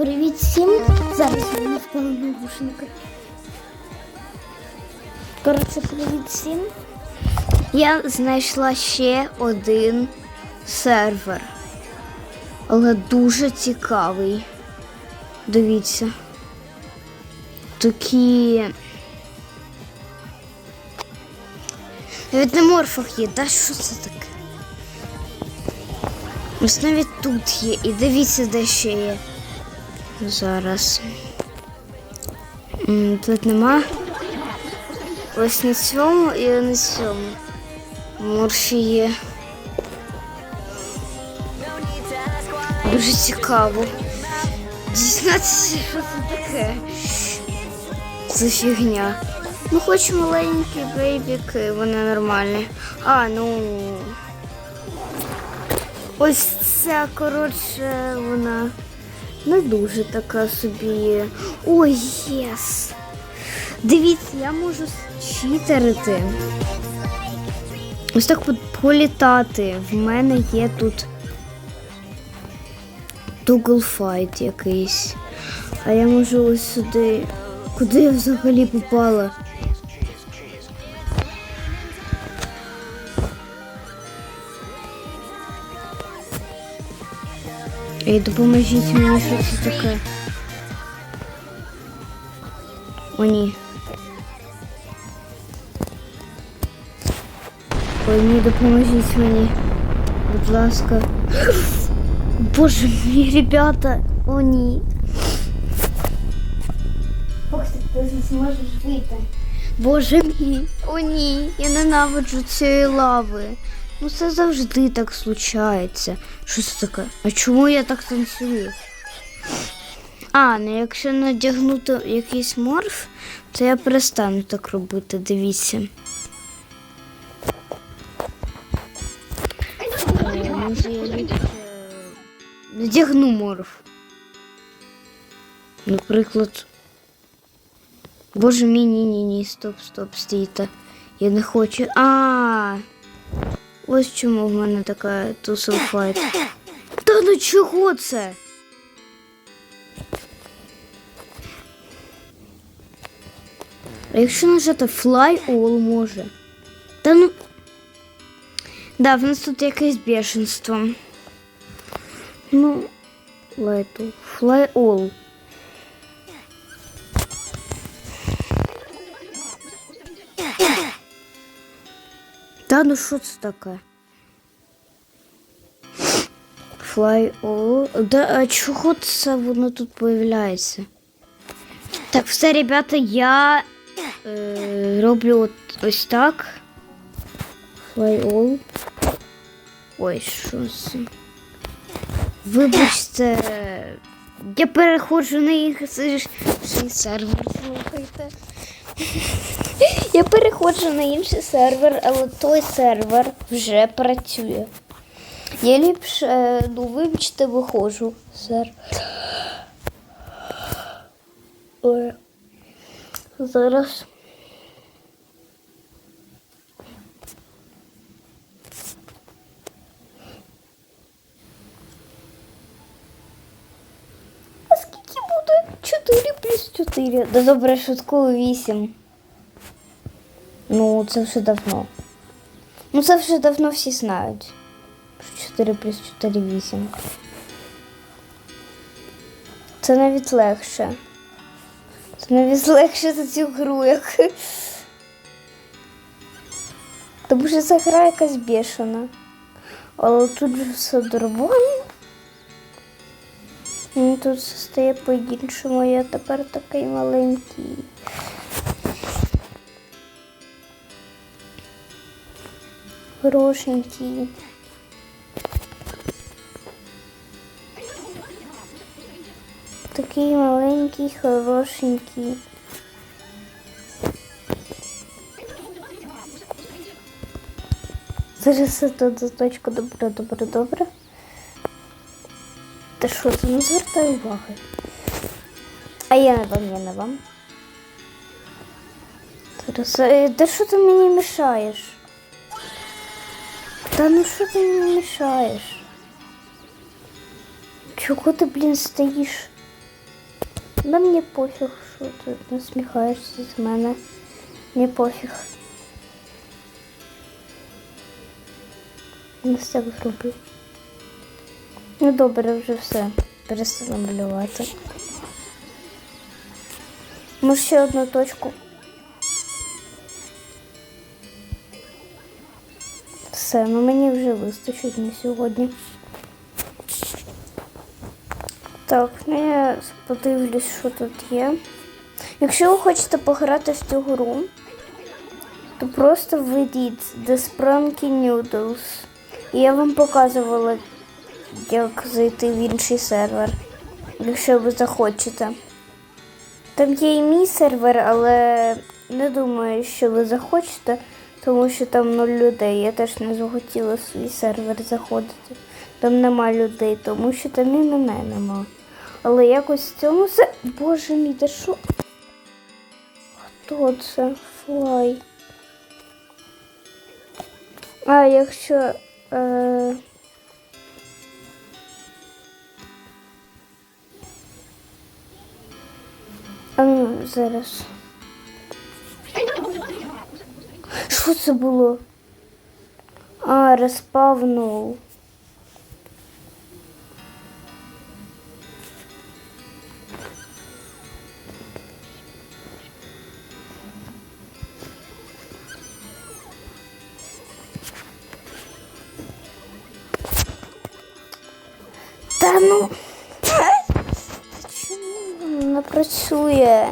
Привіт всім! Зараз в мене впали навушники. Коротше, привіт всім. Я знайшла ще один сервер. Але дуже цікавий. Дивіться. Такі. Навіть на морфах є, да що це таке? Ось навіть тут є. І дивіться, де ще є. Зараз. Тут нема. Ось на цьому і на цьому. Морфі є. Дуже цікаво. Дізнатися, що це таке. Це фігня. Ну, хоч маленькі бейбіки, вони нормальні. А, ну. Ось ця, коротше, вона не дуже така собі. Ой, єс. Дивіться, я можу читерити. Ось так політати. В мене є тут Fight якийсь. А я можу ось сюди. Куди я взагалі попала? Ей, допоможіть мені, що це таке. О, ні. Ой, ні, допоможіть мені. Будь ласка. Боже мій, ребята. О, ні. Ох ти, ти не зможеш вийти. Боже мій, о ні, я ненавиджу цієї лави. Ну це завжди так случається. Що це таке? А чому я так танцюю? А, ну якщо надягнути якийсь морф, то я перестану так робити, дивіться. Надягну морф. Наприклад. Боже мій, ні, ні, ні, стоп, стоп, стійте. Я не хочу. А. Ось чому в мене така тусовфайт. Та ну чого це? А якщо нажати Fly All може? Та ну. Да, в нас тут якесь бешенство. Ну, лайту. Fly All. Ну що це таке? Fly all. Да, а чого це воно тут появляється? Так, все, ребята, я е, роблю от, ось так. Fly all. Ой, що це? Вибачте, я переходжу на інший сервер, слухайте. Я переходжу на інший сервер, але той сервер вже працює. Я ліпше, ну, вибачте, виходжу сервер. Ой. Зараз. А скільки буде? 4 плюс 4. Да добре, шуткую 8. Ну, це вже давно. Ну, це вже давно всі знають. 4 плюс 4 8. Це навіть легше. Це навіть легше за цю гру, як. Тому що ця гра якась бешена. Але тут же все нормально. Ну, Тут стає по-іншому, я тепер такий маленький. Хорошенький. Такий маленький, хорошенький. Зараз все тут заточку добре, добре, добре. Та що це не звертай уваги? А я не вам, я не вам. Е, Та що ти мені мішаєш? Та ну що ти мені мішаєш? Чого ти, блін, стоїш? Да мені пофіг, що ти насміхаєшся з мене. Мені пофіг. Не так зроблю. Ну добре, вже все. Перестану малювати. Може ще одну точку. Все, ну мені вже вистачить на сьогодні. Так, ну я подивлюсь, що тут є. Якщо ви хочете пограти в цю гру, то просто введіть The Spranky Noodles. І я вам показувала, як зайти в інший сервер, якщо ви захочете. Там є і мій сервер, але не думаю, що ви захочете, тому що там нуль людей. Я теж не захотіла в свій сервер заходити. Там нема людей, тому що там і мене нема. Але якось в цьому се... Боже мій, та що? Хто це? Флай. А якщо. Е... А ну, зараз. Що це було? А, розпавнув. Та ну. Працює?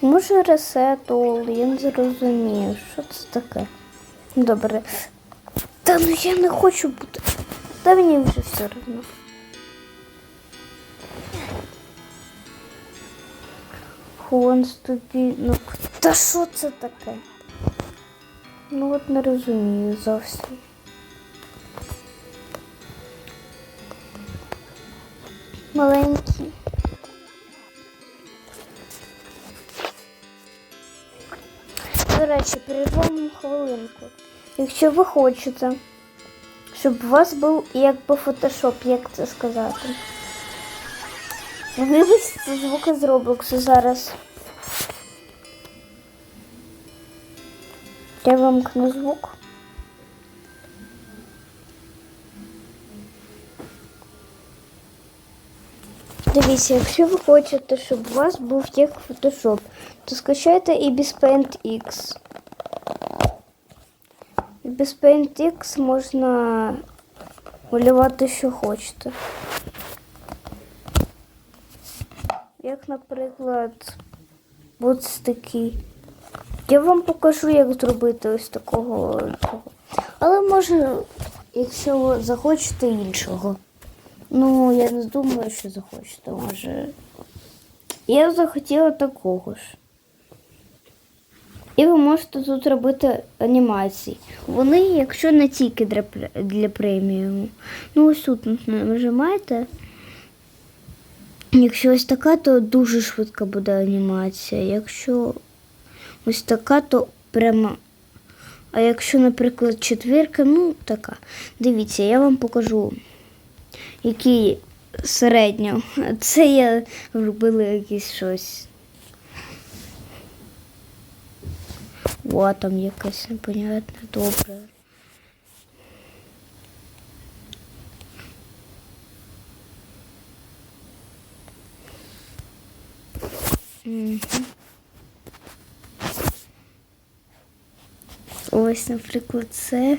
Може ресетол, я не зрозумію, що це таке. Добре. Та ну я не хочу бути. Та мені вже все одно. Тобі. Ну та що це таке? Ну от не розумію зовсім. Маленький. До речі, перервемо хвилинку. Якщо ви хочете, щоб у вас був якби фотошоп, як це сказати. Вибачте, звуки з Роблоксу зараз. Я вимкну звук. Дивіться, якщо ви хочете, щоб у вас був як Photoshop, то скачайте і Paint X. Без Paint X можна малювати, що хочете. Як, наприклад, ось такий. Я вам покажу, як зробити ось такого. Але може, якщо захочете іншого. Ну, я не думаю, що захочете, може. Я захотіла такого ж. І ви можете тут робити анімації. Вони, якщо не тільки для, для преміуму. Ну, ось тут нажимаєте. Якщо ось така, то дуже швидко буде анімація. Якщо ось така, то прямо. А якщо, наприклад, четвірка, ну така. Дивіться, я вам покажу, які середньо. Це я робила якесь щось. О, там якась непонятне, добре. Мгм. Ось, наприклад, це.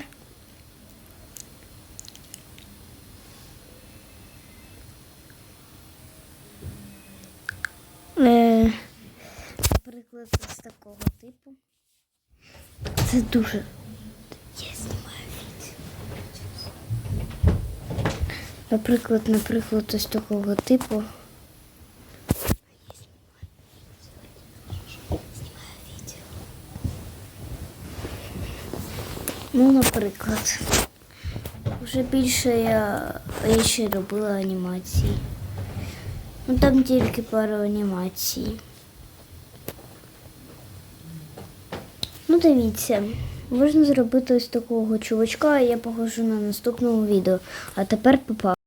типу. Це дуже. Я знімаю відео. Наприклад, наприклад, ось такого типу. Ну, наприклад. Вже більше я, я ще робила анімації. Ну там тільки пару анімацій. Ну, дивіться. Можна зробити ось такого чувачка, я похожу на наступному відео. А тепер папа.